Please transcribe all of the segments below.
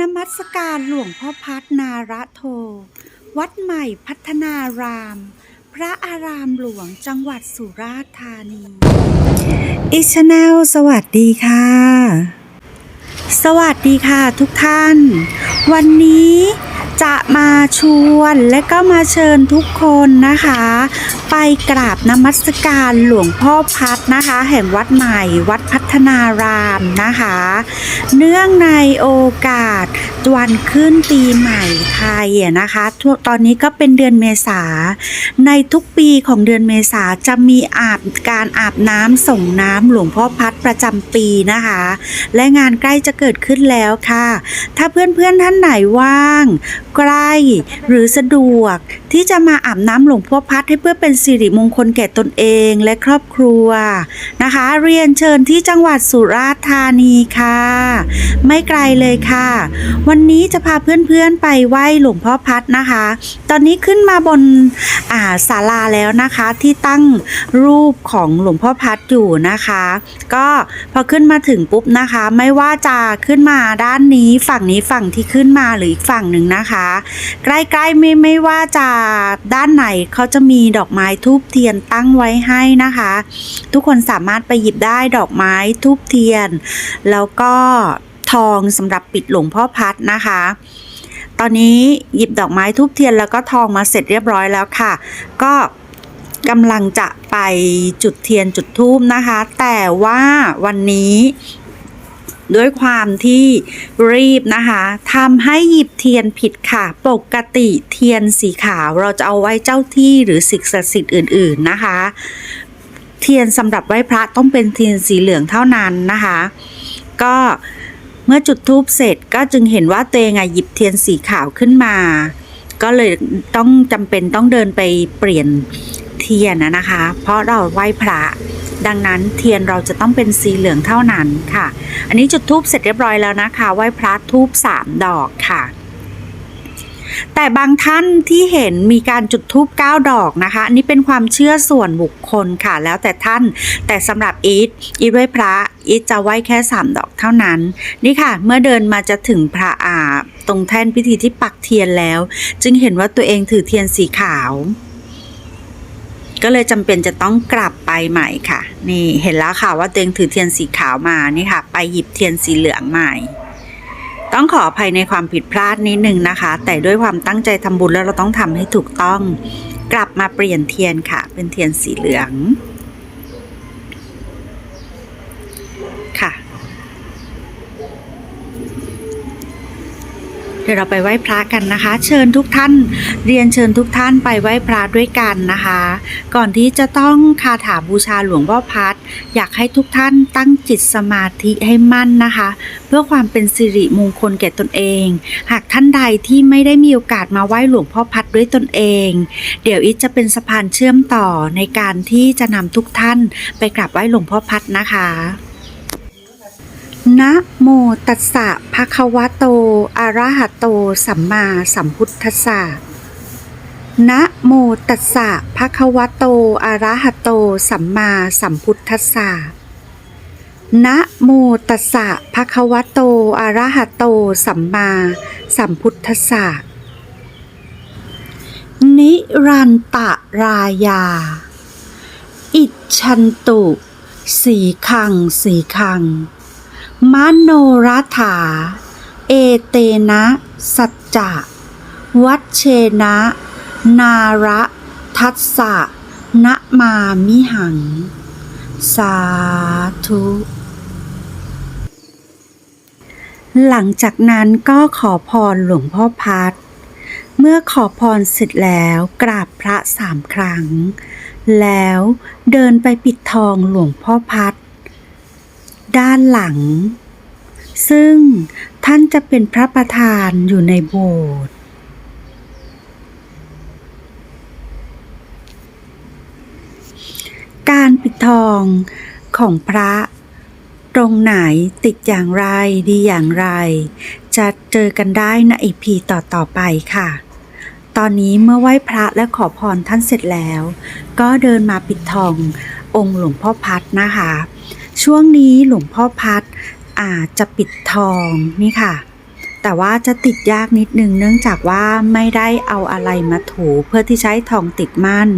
นมัสการหลวงพ่อพัฒนาระโท วัดใหม่พัฒนาราม พระอารามหลวงจังหวัดสุราษฎร์ธานี อิชแนลสวัสดีค่ะ สวัสดีค่ะทุกท่าน วันนี้ จะมาชวนและก็มาเชิญทุกคนนะคะ ไปกราบนมัสการหลวงพ่อพัดนะคะ แห่งวัดใหม่วัดพัฒนารามนะคะ เนื่องในโอกาส วันขึ้นปีใหม่ไทยนะคะ ตอนนี้ก็เป็นเดือนเมษา ในทุกปีของเดือนเมษาจะมีอาบการอาบน้ำส่งน้ำหลวงพ่อพัดประจำปีนะคะ และงานใกล้จะเกิดขึ้นแล้วค่ะ ถ้าเพื่อนๆท่านไหนว่าง ใกล้หรือสะดวก ที่จะมาอาบน้ำหลวงพ่อพัดให้เพื่อเป็นสิริมงคลแก่ตนเองและครอบครัวนะคะ เรียนเชิญที่จังหวัดสุราษฎร์ธานีค่ะ ไม่ไกลเลยค่ะ วันนี้จะพาเพื่อนๆไปไหว้หลวงพ่อพัดนะคะ ตอนนี้ขึ้นมาบนอ่าศาลาแล้วนะคะที่ตั้งรูปของหลวงพ่อพัดอยู่นะคะ ก็พอขึ้นมาถึงปุ๊บนะคะ ไม่ว่าจะขึ้นมาด้านนี้ฝั่งนี้ฝั่งที่ขึ้นมาหรืออีกฝั่งหนึ่งนะคะ ใกล้ๆไม่ไม่ว่าจะด้านไหนเขาจะมีดอกไม้ทูบเทียนตั้งไว้ให้นะคะ ทุกคนสามารถไปหยิบได้ดอกไม้ทูบเทียน แล้วก็ทองสำหรับปิดหลวงพ่อพัดนะคะ ตอนนี้หยิบดอกไม้ทูบเทียนแล้วก็ทองมาเสร็จเรียบร้อยแล้วค่ะ ก็กำลังจะไปจุดเทียนจุดทูบนะคะ แต่ว่าวันนี้ ด้วยความที่รีบนะคะทำให้หยิบเทียนผิดค่ะ ปกติเทียนสีขาวเราจะเอาไว้เจ้าที่หรือสิ่งศักดิ์สิทธิ์อื่น ๆนะคะ เทียนสำหรับไหว้พระต้องเป็นเทียนสีเหลืองเท่านั้นนะคะ ก็เมื่อจุดธูปเสร็จก็จึงเห็นว่าตัวเองอะหยิบเทียนสีขาวขึ้นมา ก็เลยต้องจำเป็นต้องเดินไปเปลี่ยนเทียนนะคะ เพราะเราไหว้พระ ดังนั้นเทียนเราจะต้องเป็นสีเหลืองเท่านั้นค่ะ อันนี้จุดทูบเสร็จเรียบร้อยแล้วนะคะ ไหว้พระทูบสามดอกค่ะแต่บางท่านที่เห็นมีการจุดทูบ9ดอกนะคะอันนี้เป็นความเชื่อส่วนบุคคลค่ะ แล้วแต่ท่านแต่สำหรับอีทอีทไหว้พระอีทจะไหว้แค่ 3 ดอกเท่านั้น นี่ค่ะ เมื่อเดินมาจะถึงพระอาตรงแท่นพิธีที่ปักเทียนแล้ว จึงเห็นว่าตัวเองถือเทียนสีขาว ก็เลยจำเป็นจะต้องกลับไปใหม่ค่ะ นี่เห็นแล้วค่ะว่าตัวเองถือเทียนสีขาวมานี่ค่ะ ไปหยิบเทียนสีเหลืองใหม่ ต้องขออภัยในความผิดพลาดนิดนึงนะคะ แต่ด้วยความตั้งใจทำบุญแล้วเราต้องทำให้ถูกต้อง กลับมาเปลี่ยนเทียนค่ะ เป็นเทียนสีเหลืองค่ะ เดี๋ยวเราไปไหว้พระกันนะคะ เชิญทุกท่าน เรียนเชิญทุกท่านไปไหว้พระด้วยกันนะคะ ก่อนที่จะต้องคาถาบูชาหลวงพ่อพัดอยากให้ทุกท่านตั้งจิตสมาธิให้มั่นนะคะ เพื่อความเป็นสิริมงคลแก่ตนเอง หากท่านใดที่ไม่ได้มีโอกาสมาไหว้หลวงพ่อพัดด้วยตนเอง เดี๋ยวอิทจะเป็นสะพานเชื่อมต่อในการที่จะนำทุกท่านไปกราบไหว้หลวงพ่อพัดนะคะ นะโมตัสสะภะคะวะโต อะระหะโต สัมมาสัมพุทธัสสะนะโมตัสสะภะคะวะโต อะระหะโต สัมมาสัมพุทธัสสะนะโมตัสสะภะคะวะโต อะระหะโต สัมมาสัมพุทธัสสะนิรันตรายา อิจฉันตุ สีขัง สีขัง มโนรัฐา เอเตนะ สัจจะ วัชเชนะ นาระทัสสะนะมามิหัง สาธุ หลังจากนั้นก็ขอพรหลวงพ่อพัด เมื่อขอพรเสร็จแล้วกราบพระสามครั้ง แล้วเดินไปปิดทองหลวงพ่อพัด ด้านหลัง ซึ่งท่านจะเป็นพระประธานอยู่ในโบสถ์การปิดทองของพระตรงไหนติดอย่างไรดีอย่างไร จะเจอกันได้ในอีพีต่อต่อๆไปค่ะ ตอนนี้เมื่อไหว้พระและขอพรท่านเสร็จแล้ว ก็เดินมาปิดทององค์หลวงพ่อพัดนะคะ ช่วงนี้หลวงพ่อพัดอาจจะปิดทองนี่ค่ะ แต่ว่าจะติดยากนิดนึงเนื่องจากว่าไม่ได้เอาอะไรมาถูเพื่อที่ใช้ทองติดมั่น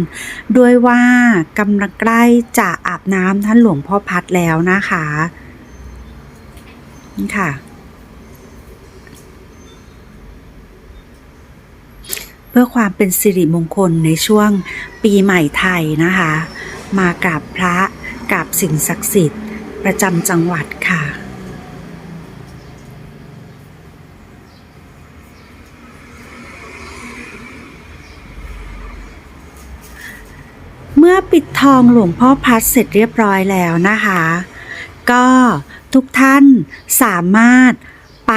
ด้วยว่ากำลังใกล้จะอาบน้ำท่านหลวงพ่อพัดแล้วนะคะนี่ค่ะเพื่อความเป็นสิริมงคลในช่วงปีใหม่ไทยนะคะ มากราบพระกราบสิ่งศักดิ์สิทธิ์ ประจำจังหวัดค่ะ เมื่อปิดทองหลวงพ่อพัดเสร็จเรียบร้อยแล้วนะคะ ก็ทุกท่านสามารถไป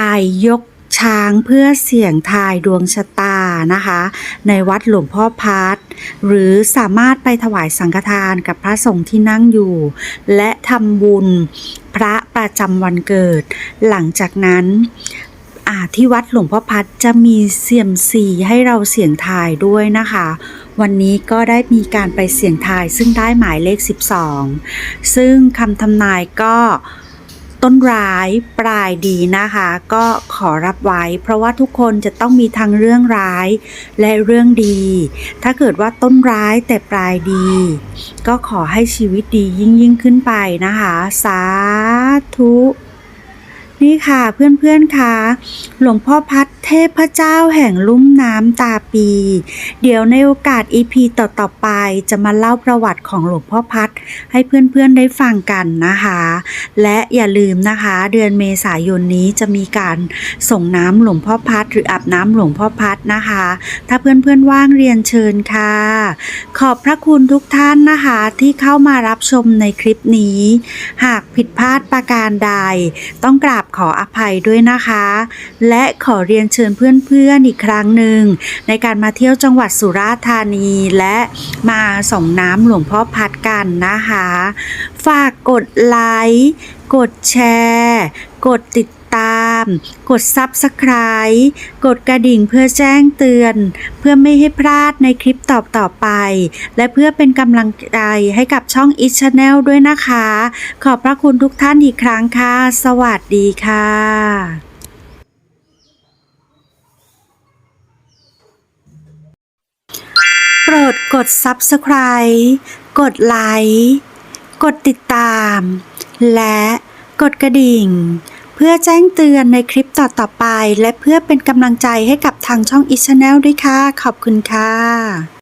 ยกช้างเพื่อเสี่ยงทายดวงชะตานะคะ ในวัดหลวงพ่อพัด หรือสามารถไปถวายสังฆทานกับพระสงฆ์ที่นั่งอยู่ และทำบุญพระประจำวันเกิด หลังจากนั้นที่วัดหลวงพ่อพัดจะมีเสี่ยมซีให้เราเสี่ยงทายด้วยนะคะ วันนี้ก็ได้มีการไปเสี่ยงทายซึ่งได้หมายเลข 12 ซึ่งคำทำนายก็ ต้นร้ายปลายดีนะคะ ก็ขอรับไว้ เพราะว่าทุกคนจะต้องมีทั้งเรื่องร้ายและเรื่องดี ถ้าเกิดว่าต้นร้ายแต่ปลายดี ก็ขอให้ชีวิตดียิ่งยิ่งขึ้นไปนะคะ สาธุ นี่ค่ะเพื่อนๆค่ะหลวงพ่อพัดเทพเจ้าแห่งลุ่มน้ำตาปี เดี๋ยวในโอกาส EP ต่อ ๆ ไปจะมาเล่าประวัติของหลวงพ่อพัดให้เพื่อน ๆ ได้ฟังกันนะคะ และอย่าลืมนะคะ เดือนเมษายนนี้จะมีการส่งน้ำหลวงพ่อพัดหรืออาบน้ำหลวงพ่อพัดนะคะ ถ้าเพื่อน ๆ ว่างเรียนเชิญค่ะ ขอบพระคุณทุกท่านนะคะที่เข้ามารับชมในคลิปนี้ หากผิดพลาดประการใด ต้องกราบขออภัยด้วยนะคะ และขอเรียนเชิญเพื่อนๆอีกครั้งหนึ่งในการมาเที่ยวจังหวัดสุราษฎร์ธานีและมาส่องน้ำหลวงพ่อพัดกันนะคะ ฝากกดไลค์กดแชร์ กดติดตาม กด Subscribe กดกระดิ่งเพื่อแจ้งเตือน เพื่อไม่ให้พลาดในคลิปต่อต่อไป และเพื่อเป็นกำลังใจให้กับช่อง i c Channel ด้วยนะคะ ขอบพระคุณทุกท่านอีกครั้งค่ะ สวัสดีค่ะ โป รดกด Subscribe กดไลค์กดติดตาม และกดกระดิ่ง เพื่อแจ้งเตือนในคลิปต่อๆไป และเพื่อเป็นกำลังใจให้กับทางช่อง i c Channel ด้วยค่ะ ขอบคุณค่ะ